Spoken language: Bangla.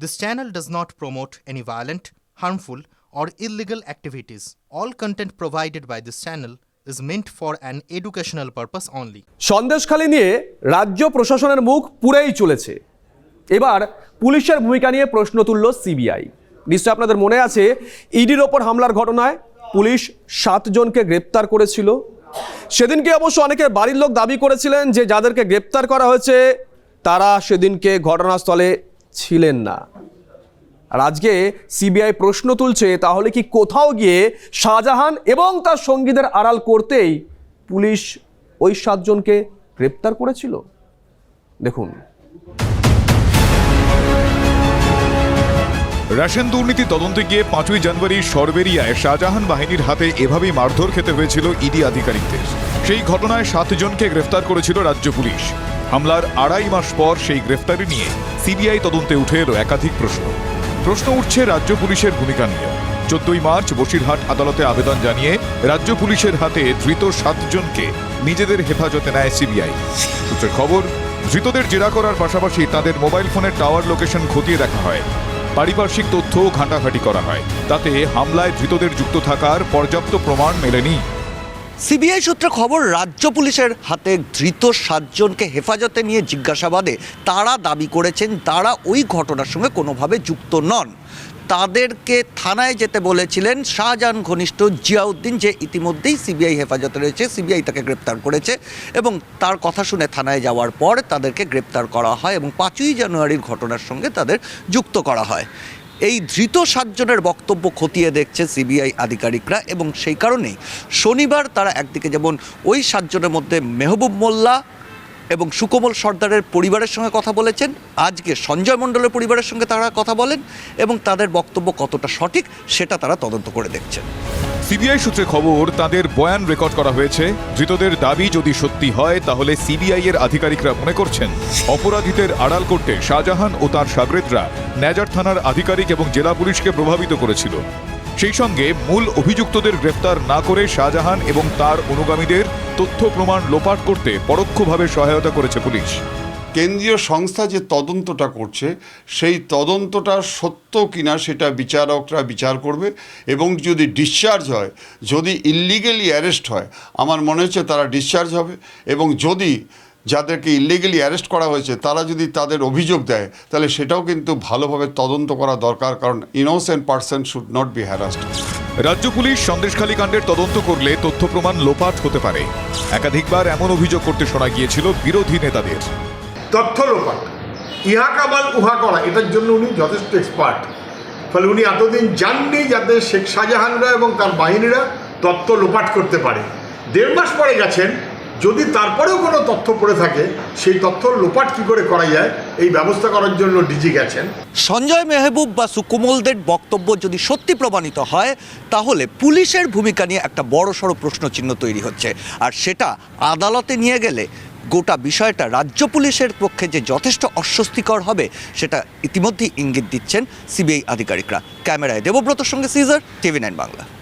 This channel does not promote any violent, harmful, or illegal activities. All content provided by this channel is meant for an educational purpose only. Sandeshkhali নিয়ে রাজ্য প্রশাসনের মুখ পুরেই চলেছে এবার পুলিশের ভূমিকা নিয়ে প্রশ্ন তুলল সিবিআই নিশ্চয় আপনাদের মনে আছে ইডির ওপর হামলার ঘটনায় পুলিশ সাতজনকে গ্রেপ্তার করেছিল সেদিনকে অবশ্য অনেকে বাড়ির লোক দাবি করেছিলেন যে যাদেরকে গ্রেপ্তার করা হয়েছে তারা সেদিনকে ঘটনাস্থলে ছিলেন না। আর আজকে সিবিআই প্রশ্ন তুলছে, তাহলে কি কোথাও গিয়ে শাহজাহান এবং তার সঙ্গীদের আড়াল করতেই পুলিশ ওই সাতজনকে গ্রেপ্তার করেছিল? দেখুন। রেশন দুর্নীতি তদন্তে গিয়ে পাঁচই জানুয়ারি সরবেরিয়ায় শাহজাহান বাহিনীর হাতে এভাবেই মারধর খেতে হয়েছিল ইডি আধিকারিকদের। সেই ঘটনায় সাতজনকে গ্রেফতার করেছিল রাজ্য পুলিশ। হামলার আড়াই মাস পর সেই গ্রেফতারি নিয়ে সিবিআই তদন্তে উঠে এলো একাধিক প্রশ্ন। প্রশ্ন উঠছে রাজ্য পুলিশের ভূমিকা নিয়ে। চোদ্দই মার্চ বসিরহাট আদালতে আবেদন জানিয়ে রাজ্য পুলিশের হাতে ধৃত সাতজনকে নিজেদের হেফাজতে নেয় সিবিআই। সূত্রের খবর, ধৃতদের জেরা করার পাশাপাশি তাদের মোবাইল ফোনের টাওয়ার লোকেশন খতিয়ে দেখা হয়। পারিপার্শ্বিক তথ্য ঘাঁটাঘাঁটি করা হয়। তাতে হামলায় ধৃতদের যুক্ত থাকার পর্যাপ্ত প্রমাণ মেলেনি সিবিআই সূত্রে খবর, রাজ্য পুলিশের হাতে ধৃত সাতজনকে হেফাজতে নিয়ে জিজ্ঞাসাবাদে তারা দাবি করেছেন, তারা ওই ঘটনার সঙ্গে কোনোভাবে যুক্ত নন। তাদেরকে থানায় যেতে বলেছিলেন শাহজাহান ঘনিষ্ঠ জিয়াউদ্দিন যে ইতিমধ্যেই সিবিআই হেফাজতে রয়েছে, সিবিআই তাকে গ্রেপ্তার করেছে এবং তার কথা শুনে থানায় যাওয়ার পর তাদেরকে গ্রেপ্তার করা হয় এবং পাঁচই জানুয়ারির ঘটনার সঙ্গে তাদের যুক্ত করা হয়। এই ধৃত সাতজনের বক্তব্য খতিয়ে দেখছে সিবিআই আধিকারিকরা এবং সেই কারণেই শনিবার তারা একদিকে যেমন ওই সাতজনের মধ্যে মেহবুব মোল্লা এবং সুকোমল সর্দারের পরিবারের সঙ্গে কথা বলেছেন, আজকে সঞ্জয় মণ্ডলের পরিবারের সঙ্গে তারা কথা বলেন এবং তাদের বক্তব্য কতটা সঠিক সেটা তারা তদন্ত করে দেখছেন। সিবিআই সূত্রে খবর, তাদের বয়ান রেকর্ড করা হয়েছে। ধৃতদের দাবি, যদি সত্যি হয়, তাহলে সিবিআই এর আধিকারিকরা মনে করছেন। অপরাধীদের আড়াল করতে শাহজাহান ও তার সাগরেদরা নেজার থানার আধিকারিক এবং জেলা পুলিশকে প্রভাবিত করেছিল। সেই সঙ্গে মূল অভিযুক্তদের গ্রেফতার না করে শাহজাহান এবং তার অনুগামীদের তথ্য প্রমাণ লোপাট করতে পরোক্ষভাবে সহায়তা করেছে পুলিশ। কেন্দ্রীয় সংস্থা যে তদন্তটা করছে, সেই তদন্তটা সত্য কিনা সেটা বিচারকরা বিচার করবে এবং যদি ডিসচার্জ হয়, যদি ইল্লিগেলি অ্যারেস্ট হয়, আমার মনে হচ্ছে তারা ডিসচার্জ হবে এবং যদি যাদেরকে ইল্লিগেলি অ্যারেস্ট করা হয়েছে, তারা যদি তাদের অভিযোগ দেয়, তাহলে সেটাও কিন্তু ভালোভাবে তদন্ত করা দরকার, কারণ innocent person should not be harassed রাজ্য পুলিশ সন্দেশখালী কাণ্ডের তদন্ত করলে তথ্য প্রমাণ লোপাট হতে পারে। একাধিকবার এমন অভিযোগ করতে শোনা গিয়েছিল বিরোধী নেতাদের। তথ্য লোপাট ইহা কামাল, উহা করা, এটার জন্য উনি যথেষ্ট এক্সপার্ট ফলে উনি এতদিন জাননি যাতে শেখ শাহজাহানরা এবং তার বাহিনীরা তথ্য লোপাট করতে পারে। দেড় মাস পরে গেছেন, যদি তারপরেও কোনো তথ্য পড়ে থাকে, সেই তথ্য লোপাট কী করে করা যায়, এই ব্যবস্থা করার জন্য ডিজি গেছেন। সঞ্জয় মেহবুব বা সুকুমলদের বক্তব্য যদি সত্যি প্রমাণিত হয়, তাহলে পুলিশের ভূমিকা নিয়ে একটা বড় সড়ো প্রশ্নচিহ্ন তৈরি হচ্ছে। আর সেটা আদালতে নিয়ে গেলে গোটা বিষয়টা রাজ্য পুলিশের পক্ষে যে যথেষ্ট অস্বস্তিকর হবে, সেটা ইতিমধ্যেই ইঙ্গিত দিচ্ছেন সিবিআই আধিকারিকরা। ক্যামেরায় দেবব্রতর সঙ্গে সিজার, টিভি নাইন বাংলা।